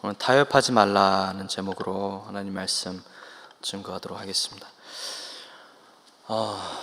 오늘 타협하지 말라는 제목으로 하나님 말씀 증거하도록 하겠습니다. 아,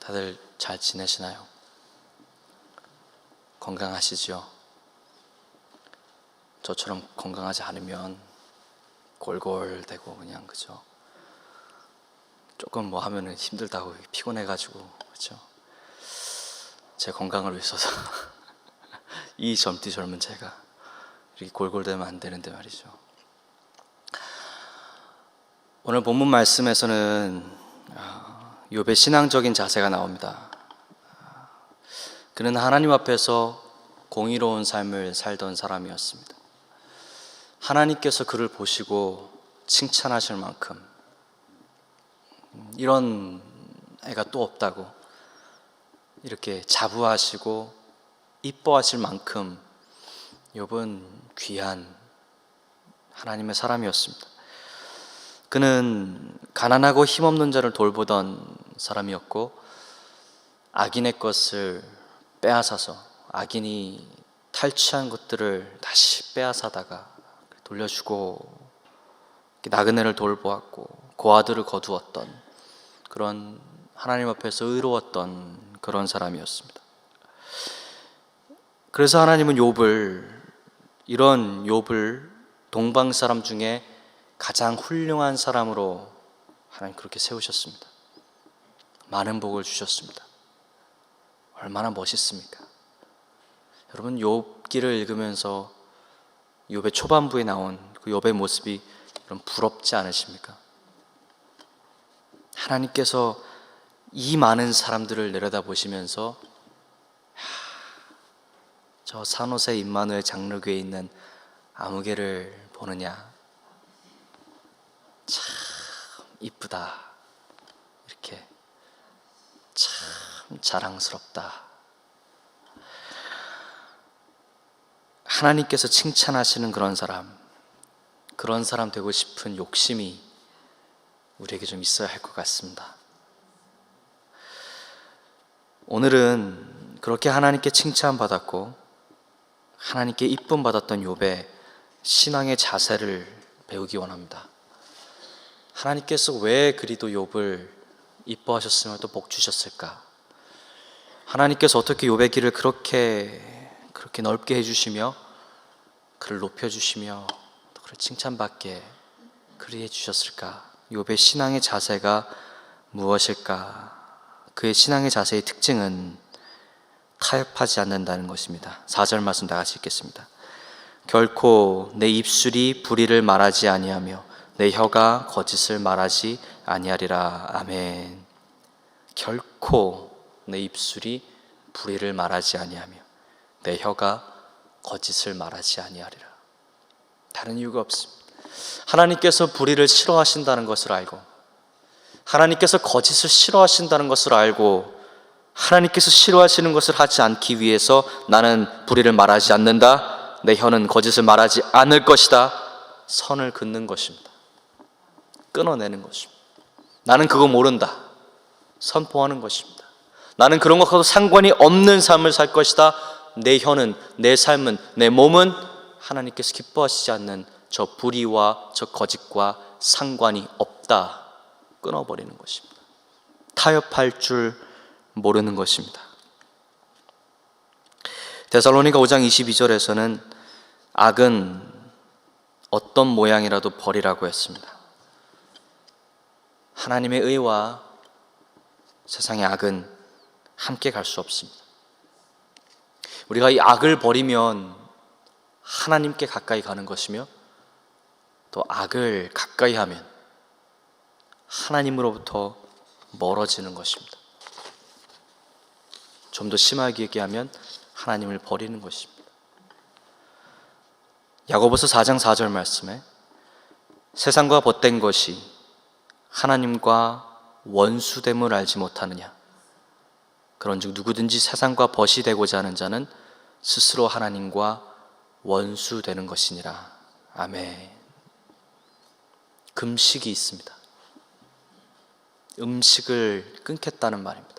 다들 잘 지내시나요? 건강하시죠? 저처럼 건강하지 않으면 골골대고 그냥 그죠? 조금 뭐 하면은 힘들다고 피곤해가지고 그죠? 제 건강을 위해서도 이 젊디 젊은 제가 이렇게 골골대면 안 되는데 말이죠. 오늘 본문 말씀에서는 아, 욥의 신앙적인 자세가 나옵니다. 그는 하나님 앞에서 공의로운 삶을 살던 사람이었습니다. 하나님께서 그를 보시고 칭찬하실 만큼 이런 애가 또 없다고 이렇게 자부하시고 이뻐하실 만큼 욥은 귀한 하나님의 사람이었습니다. 그는 가난하고 힘없는 자를 돌보던 사람이었고 악인의 것을 빼앗아서 악인이 탈취한 것들을 다시 빼앗아다가 돌려주고 나그네를 돌보았고 고아들을 거두었던 그런 하나님 앞에서 의로웠던 그런 사람이었습니다. 그래서 하나님은 욥을 이런 욥을 동방 사람 중에 가장 훌륭한 사람으로 하나님 그렇게 세우셨습니다. 많은 복을 주셨습니다. 얼마나 멋있습니까? 여러분 욥기를 읽으면서 욥의 초반부에 나온 그 욥의 모습이 여러분 부럽지 않으십니까? 하나님께서 이 많은 사람들을 내려다 보시면서 저 산호세 임마누엘 장로교에 있는 아무개를 보느냐? 참 이쁘다. 이렇게. 참 자랑스럽다. 하나님께서 칭찬하시는 그런 사람 그런 사람 되고 싶은 욕심이 우리에게 좀 있어야 할 것 같습니다. 오늘은 그렇게 하나님께 칭찬받았고 하나님께 이쁨 받았던 욥의 신앙의 자세를 배우기 원합니다. 하나님께서 왜 그리도 욥을 이뻐하셨으며 또 복 주셨을까? 하나님께서 어떻게 욥의 길을 그렇게 그렇게 넓게 해주시며 그를 높여주시며 또 그를 칭찬받게 그리 해 주셨을까? 욥의 신앙의 자세가 무엇일까? 그의 신앙의 자세의 특징은 타협하지 않는다는 것입니다. 4절 말씀 다 같이 읽겠습니다. 결코 내 입술이 불의를 말하지 아니하며 내 혀가 거짓을 말하지 아니하리라. 아멘. 결코 내 입술이 불의를 말하지 아니하며 내 혀가 거짓을 말하지 아니하리라. 다른 이유가 없습니다. 하나님께서 불의를 싫어하신다는 것을 알고 하나님께서 거짓을 싫어하신다는 것을 알고 하나님께서 싫어하시는 것을 하지 않기 위해서 나는 불의를 말하지 않는다. 내 혀는 거짓을 말하지 않을 것이다. 선을 긋는 것입니다. 끊어내는 것입니다. 나는 그거 모른다. 선포하는 것입니다. 나는 그런 것과도 상관이 없는 삶을 살 것이다. 내 혀는, 내 삶은, 내 몸은 하나님께서 기뻐하시지 않는 저 불의와 저 거짓과 상관이 없다. 끊어버리는 것입니다. 타협할 줄 모르는 것입니다. 데살로니가 5장 22절에서는 악은 어떤 모양이라도 버리라고 했습니다. 하나님의 의와 세상의 악은 함께 갈 수 없습니다. 우리가 이 악을 버리면 하나님께 가까이 가는 것이며 또 악을 가까이 하면 하나님으로부터 멀어지는 것입니다. 좀 더 심하게 얘기하면 하나님을 버리는 것입니다. 야고보서 4장 4절 말씀에 세상과 벗된 것이 하나님과 원수됨을 알지 못하느냐? 그런즉 누구든지 세상과 벗이 되고자 하는 자는 스스로 하나님과 원수 되는 것이니라. 아멘. 금식이 있습니다. 음식을 끊겠다는 말입니다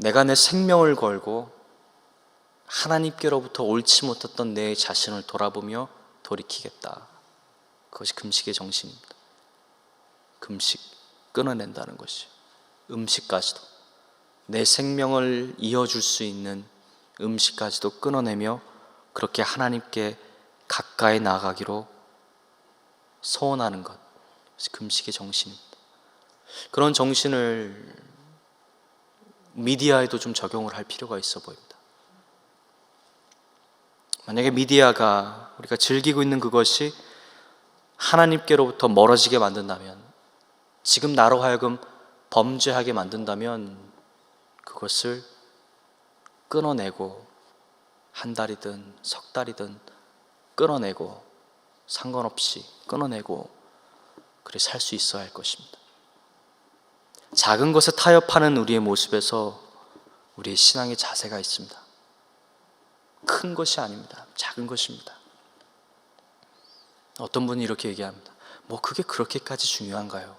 내가 내 생명을 걸고 하나님께로부터 옳지 못했던 내 자신을 돌아보며 돌이키겠다. 그것이 금식의 정신입니다. 금식 끊어낸다는 것이 음식까지도 내 생명을 이어줄 수 있는 음식까지도 끊어내며 그렇게 하나님께 가까이 나가기로 소원하는 것. 금식의 정신입니다. 그런 정신을 미디어에도 좀 적용을 할 필요가 있어 보입니다. 만약에 미디어가 우리가 즐기고 있는 그것이 하나님께로부터 멀어지게 만든다면, 지금 나로 하여금 범죄하게 만든다면, 그것을 끊어내고, 한 달이든 석 달이든 끊어내고, 상관없이 끊어내고, 그래 살 수 있어야 할 것입니다. 작은 것에 타협하는 우리의 모습에서 우리의 신앙의 자세가 있습니다. 큰 것이 아닙니다. 작은 것입니다. 어떤 분이 이렇게 얘기합니다. 뭐 그게 그렇게까지 중요한가요?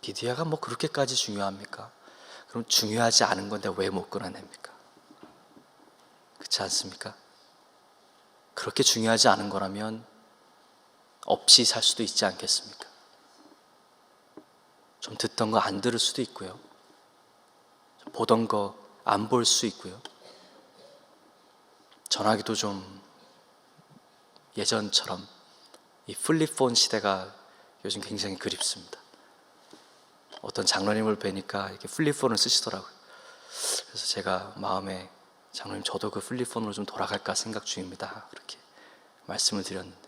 비디아가 뭐 그렇게까지 중요합니까? 그럼 중요하지 않은 건데 왜 못 끊어냅니까? 그렇지 않습니까? 그렇게 중요하지 않은 거라면 없이 살 수도 있지 않겠습니까? 좀 듣던 거 안 들을 수도 있고요. 좀 보던 거 안 볼 수 있고요. 전화기도 좀 예전처럼 이 플립폰 시대가 요즘 굉장히 그립습니다. 어떤 장로님을 뵈니까 이렇게 플립폰을 쓰시더라고요. 그래서 제가 마음에 장로님 저도 그 플립폰으로 좀 돌아갈까 생각 중입니다. 그렇게 말씀을 드렸는데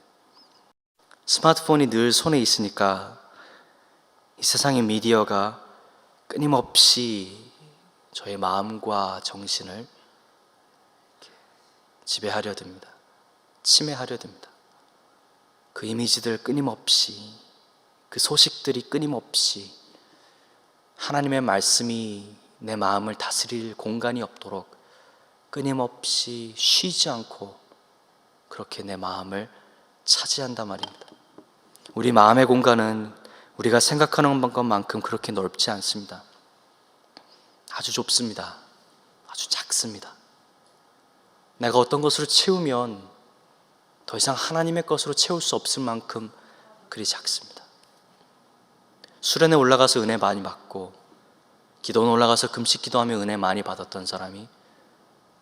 스마트폰이 늘 손에 있으니까 이 세상의 미디어가 끊임없이 저의 마음과 정신을 지배하려 듭니다. 침해하려 듭니다. 그 이미지들 끊임없이 그 소식들이 끊임없이 하나님의 말씀이 내 마음을 다스릴 공간이 없도록 끊임없이 쉬지 않고 그렇게 내 마음을 차지한단 말입니다. 우리 마음의 공간은 우리가 생각하는 것만큼 그렇게 넓지 않습니다. 아주 좁습니다. 아주 작습니다. 내가 어떤 것으로 채우면 더 이상 하나님의 것으로 채울 수 없을 만큼 그리 작습니다. 수련에 올라가서 은혜 많이 받고 기도는 올라가서 금식 기도하며 은혜 많이 받았던 사람이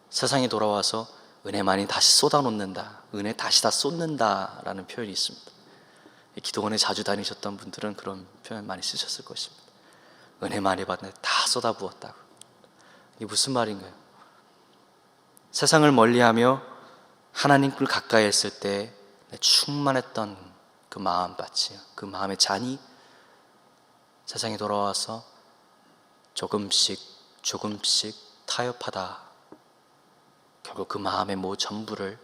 세상에 돌아와서 은혜 많이 다시 쏟아놓는다. 은혜 다시 다 쏟는다라는 표현이 있습니다. 기도원에 자주 다니셨던 분들은 그런 표현 많이 쓰셨을 것입니다. 은혜 많이 받는데 다 쏟아부었다고. 이게 무슨 말인가요? 세상을 멀리하며 하나님을 가까이 했을 때 충만했던 그 마음밭이, 그 마음의 잔이 세상에 돌아와서 조금씩 조금씩 타협하다 결국 그 마음의 모 전부를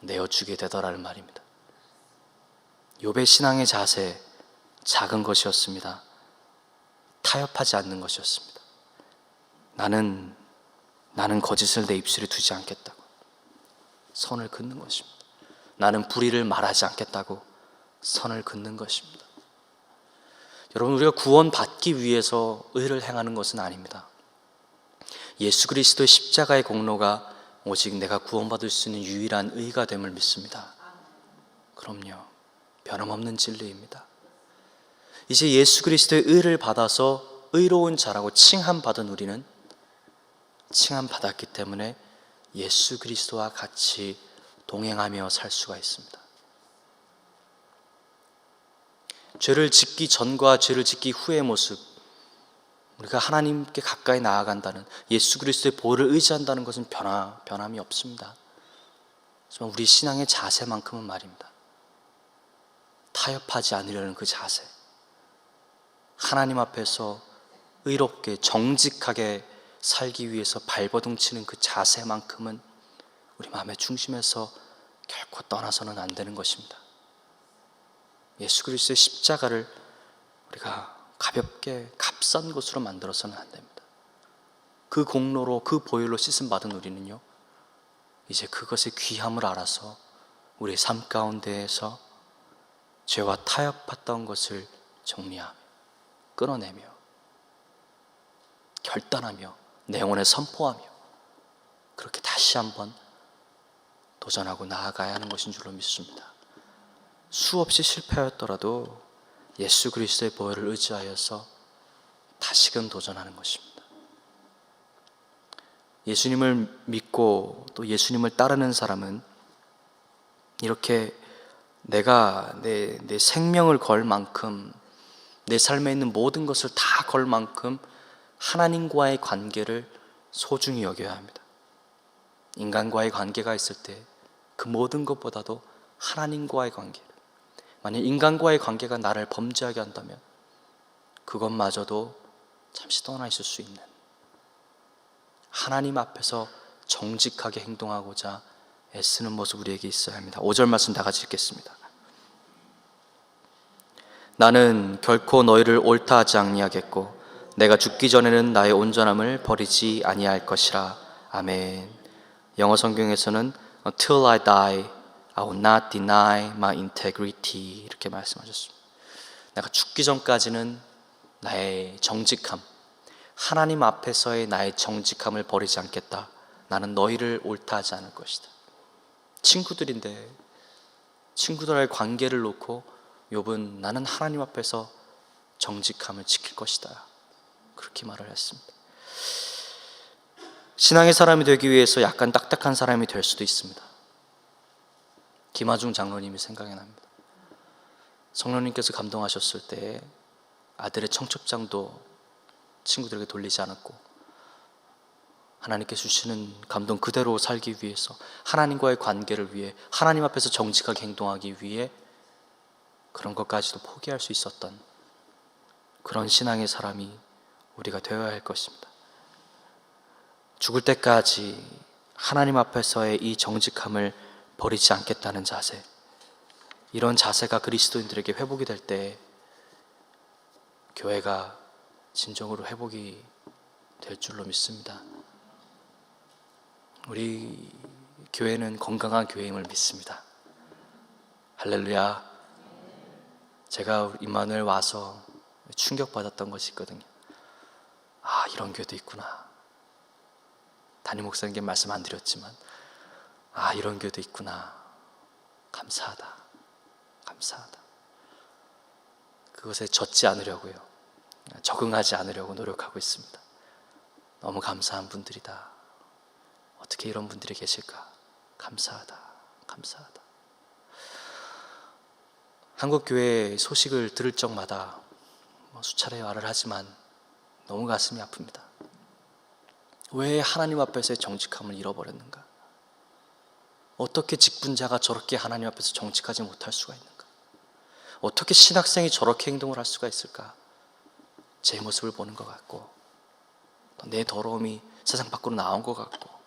내어주게 되더라는 말입니다. 욥의 신앙의 자세 작은 것이었습니다. 타협하지 않는 것이었습니다. 나는 나는 거짓을 내 입술에 두지 않겠다고 선을 긋는 것입니다. 나는 불의를 말하지 않겠다고 선을 긋는 것입니다. 여러분 우리가 구원 받기 위해서 의를 행하는 것은 아닙니다. 예수 그리스도의 십자가의 공로가 오직 내가 구원받을 수 있는 유일한 의가 됨을 믿습니다. 그럼요. 변함없는 진리입니다. 이제 예수 그리스도의 의를 받아서 의로운 자라고 칭함 받은 우리는 칭함 받았기 때문에 예수 그리스도와 같이 동행하며 살 수가 있습니다. 죄를 짓기 전과 죄를 짓기 후의 모습, 우리가 하나님께 가까이 나아간다는 예수 그리스도의 보혈을 의지한다는 것은 변화, 변함이 없습니다. 하지만 우리 신앙의 자세만큼은 말입니다. 타협하지 않으려는 그 자세. 하나님 앞에서 의롭게 정직하게 살기 위해서 발버둥 치는 그 자세만큼은 우리 마음의 중심에서 결코 떠나서는 안 되는 것입니다. 예수 그리스도의 십자가를 우리가 가볍게 값싼 것으로 만들어서는 안 됩니다. 그 공로로 그 보혈로 씻음 받은 우리는요. 이제 그것의 귀함을 알아서 우리의 삶 가운데에서 죄와 타협했던 것을 정리하며 끊어내며 결단하며 내 영혼에 선포하며 그렇게 다시 한번 도전하고 나아가야 하는 것인 줄로 믿습니다. 수없이 실패하였더라도 예수 그리스도의 보혈을 의지하여서 다시금 도전하는 것입니다. 예수님을 믿고 또 예수님을 따르는 사람은 이렇게 내가 내, 내 생명을 걸 만큼 내 삶에 있는 모든 것을 다 걸 만큼 하나님과의 관계를 소중히 여겨야 합니다. 인간과의 관계가 있을 때 그 모든 것보다도 하나님과의 관계를 만약 인간과의 관계가 나를 범죄하게 한다면 그것마저도 잠시 떠나 있을 수 있는 하나님 앞에서 정직하게 행동하고자 애쓰는 모습 우리에게 있어야 합니다. 5절 말씀 다 같이 읽겠습니다. 나는 결코 너희를 옳다 하지 아니하겠고 내가 죽기 전에는 나의 온전함을 버리지 아니할 것이라. 아멘. 영어 성경에서는 until I die I will not deny my integrity 이렇게 말씀하셨습니다. 내가 죽기 전까지는 나의 정직함 하나님 앞에서의 나의 정직함을 버리지 않겠다. 나는 너희를 옳다 하지 않을 것이다. 친구들인데 친구들과의 관계를 놓고 욥은 나는 하나님 앞에서 정직함을 지킬 것이다. 그렇게 말을 했습니다. 신앙의 사람이 되기 위해서 약간 딱딱한 사람이 될 수도 있습니다. 김하중 장로님이 생각이 납니다. 성령님께서 감동하셨을 때 아들의 청첩장도 친구들에게 돌리지 않았고 하나님께 주시는 감동 그대로 살기 위해서 하나님과의 관계를 위해 하나님 앞에서 정직하게 행동하기 위해 그런 것까지도 포기할 수 있었던 그런 신앙의 사람이 우리가 되어야 할 것입니다. 죽을 때까지 하나님 앞에서의 이 정직함을 버리지 않겠다는 자세. 이런 자세가 그리스도인들에게 회복이 될 때 교회가 진정으로 회복이 될 줄로 믿습니다. 우리 교회는 건강한 교회임을 믿습니다. 할렐루야. 제가 임마누엘 와서 충격받았던 것이 있거든요. 아, 이런 교회도 있구나. 담임 목사님께 말씀 안 드렸지만, 아, 이런 교회도 있구나. 감사하다. 감사하다. 그것에 젖지 않으려고요. 적응하지 않으려고 노력하고 있습니다. 너무 감사한 분들이다. 어떻게 이런 분들이 계실까? 감사하다. 감사하다. 한국 교회 소식을 들을 적마다 뭐 수차례 말을 하지만 너무 가슴이 아픕니다. 왜 하나님 앞에서의 정직함을 잃어버렸는가? 어떻게 직분자가 저렇게 하나님 앞에서 정직하지 못할 수가 있는가? 어떻게 신학생이 저렇게 행동을 할 수가 있을까? 제 모습을 보는 것 같고, 내 더러움이 세상 밖으로 나온 것 같고,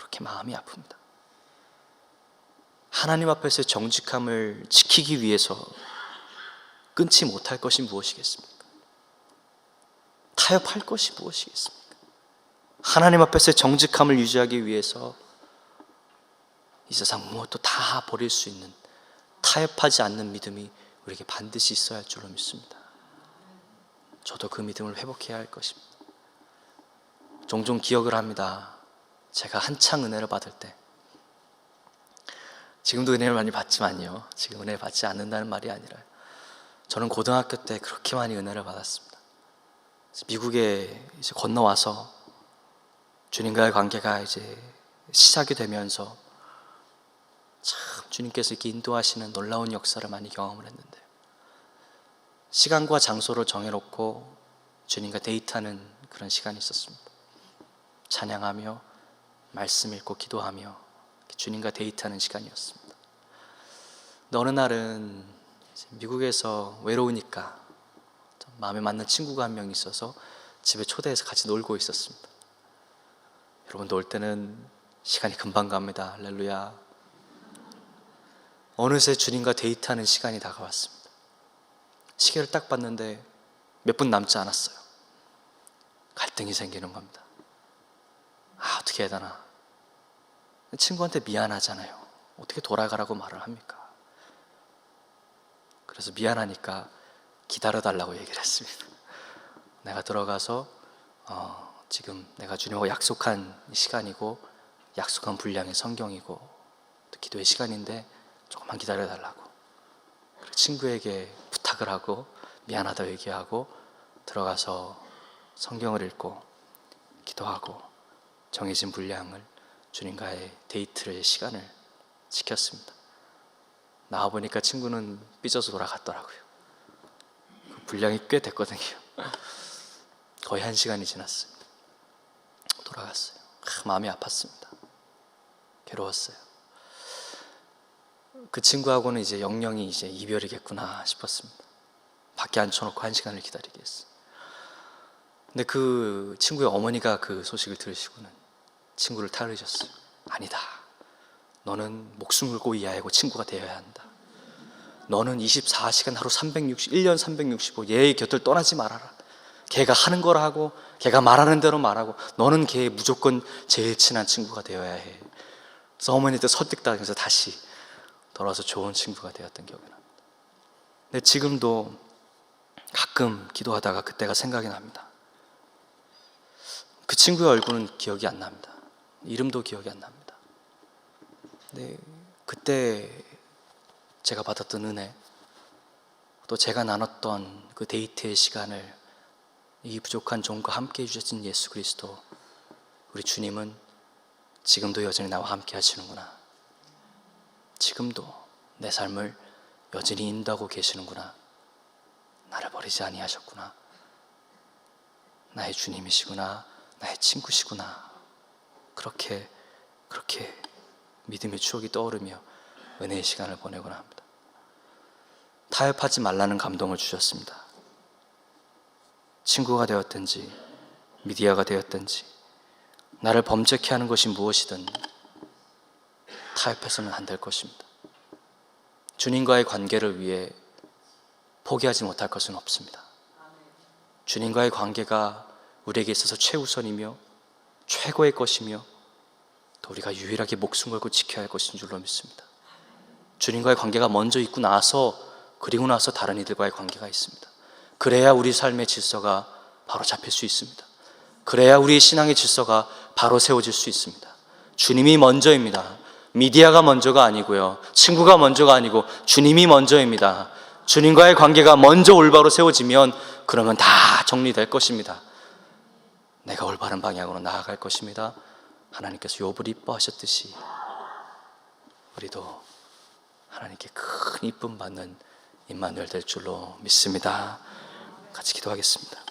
그렇게 마음이 아픕니다. 하나님 앞에서의 정직함을 지키기 위해서 끊지 못할 것이 무엇이겠습니까? 타협할 것이 무엇이겠습니까? 하나님 앞에서의 정직함을 유지하기 위해서 이 세상 무엇도 다 버릴 수 있는 타협하지 않는 믿음이 우리에게 반드시 있어야 할 줄로 믿습니다. 저도 그 믿음을 회복해야 할 것입니다. 종종 기억을 합니다. 제가 한창 은혜를 받을 때 지금도 은혜를 많이 받지만요. 지금 은혜 받지 않는다는 말이 아니라 저는 고등학교 때 그렇게 많이 은혜를 받았습니다. 미국에 이제 건너와서 주님과의 관계가 이제 시작이 되면서 참 주님께서 이렇게 인도하시는 놀라운 역사를 많이 경험을 했는데 시간과 장소를 정해놓고 주님과 데이트하는 그런 시간이 있었습니다. 찬양하며 말씀 읽고 기도하며 주님과 데이트하는 시간이었습니다. 어느 날은 미국에서 외로우니까 마음에 맞는 친구가 한 명 있어서 집에 초대해서 같이 놀고 있었습니다. 여러분 놀 때는 시간이 금방 갑니다. 할렐루야. 어느새 주님과 데이트하는 시간이 다가왔습니다. 시계를 딱 봤는데 몇 분 남지 않았어요. 갈등이 생기는 겁니다. 아, 어떻게 해야 되나. 친구한테 미안하잖아요. 어떻게 돌아가라고 말을 합니까? 그래서 미안하니까 기다려달라고 얘기를 했습니다. 내가 들어가서 어, 지금 내가 주님하고 약속한 시간이고 약속한 분량의 성경이고 또 기도의 시간인데 조금만 기다려 달라고. 그리고 친구에게 부탁을 하고 미안하다 얘기하고 들어가서 성경을 읽고 기도하고 정해진 분량을 주님과의 데이트의 시간을 지켰습니다. 나와 보니까 친구는 삐져서 돌아갔더라고요. 그 분량이 꽤 됐거든요. 거의 한 시간이 지났습니다. 돌아갔어요. 아, 마음이 아팠습니다. 괴로웠어요. 그 친구하고는 이제 영영이 이제 이별이겠구나 싶었습니다. 밖에 앉혀놓고 한 시간을 기다리게 했어요. 근데 그 친구의 어머니가 그 소식을 들으시고는 친구를 타르셨어요. 아니다. 너는 목숨을 걸고 이 아이하고 친구가 되어야 한다. 너는 24시간 하루 360, 1년 365 얘의 곁을 떠나지 말아라. 걔가 하는 걸 하고 걔가 말하는 대로 말하고 너는 걔의 무조건 제일 친한 친구가 되어야 해. 그래서 어머니한테 설득당해서 다시 돌아와서 좋은 친구가 되었던 기억이 납니다. 근데 지금도 가끔 기도하다가 그때가 생각이 납니다. 그 친구의 얼굴은 기억이 안 납니다. 이름도 기억이 안 납니다. 근데 그때 제가 받았던 은혜, 또 제가 나눴던 그 데이트의 시간을 이 부족한 종과 함께 해주신 예수 그리스도, 우리 주님은 지금도 여전히 나와 함께 하시는구나. 지금도 내 삶을 여전히 인도하고 계시는구나. 나를 버리지 아니하셨구나. 나의 주님이시구나. 나의 친구시구나. 그렇게 그렇게 믿음의 추억이 떠오르며 은혜의 시간을 보내곤 합니다. 타협하지 말라는 감동을 주셨습니다. 친구가 되었든지 미디어가 되었든지 나를 범죄케 하는 것이 무엇이든 타협해서는 안 될 것입니다. 주님과의 관계를 위해 포기하지 못할 것은 없습니다. 주님과의 관계가 우리에게 있어서 최우선이며 최고의 것이며 또 우리가 유일하게 목숨 걸고 지켜야 할 것인 줄로 믿습니다. 주님과의 관계가 먼저 있고 나서 그리고 나서 다른 이들과의 관계가 있습니다. 그래야 우리 삶의 질서가 바로 잡힐 수 있습니다. 그래야 우리의 신앙의 질서가 바로 세워질 수 있습니다. 주님이 먼저입니다. 미디어가 먼저가 아니고요. 친구가 먼저가 아니고 주님이 먼저입니다. 주님과의 관계가 먼저 올바로 세워지면 그러면 다 정리될 것입니다. 내가 올바른 방향으로 나아갈 것입니다. 하나님께서 욥을 이뻐하셨듯이 우리도 하나님께 큰 이쁨 받는 임마누엘 될 줄로 믿습니다. 같이 기도하겠습니다.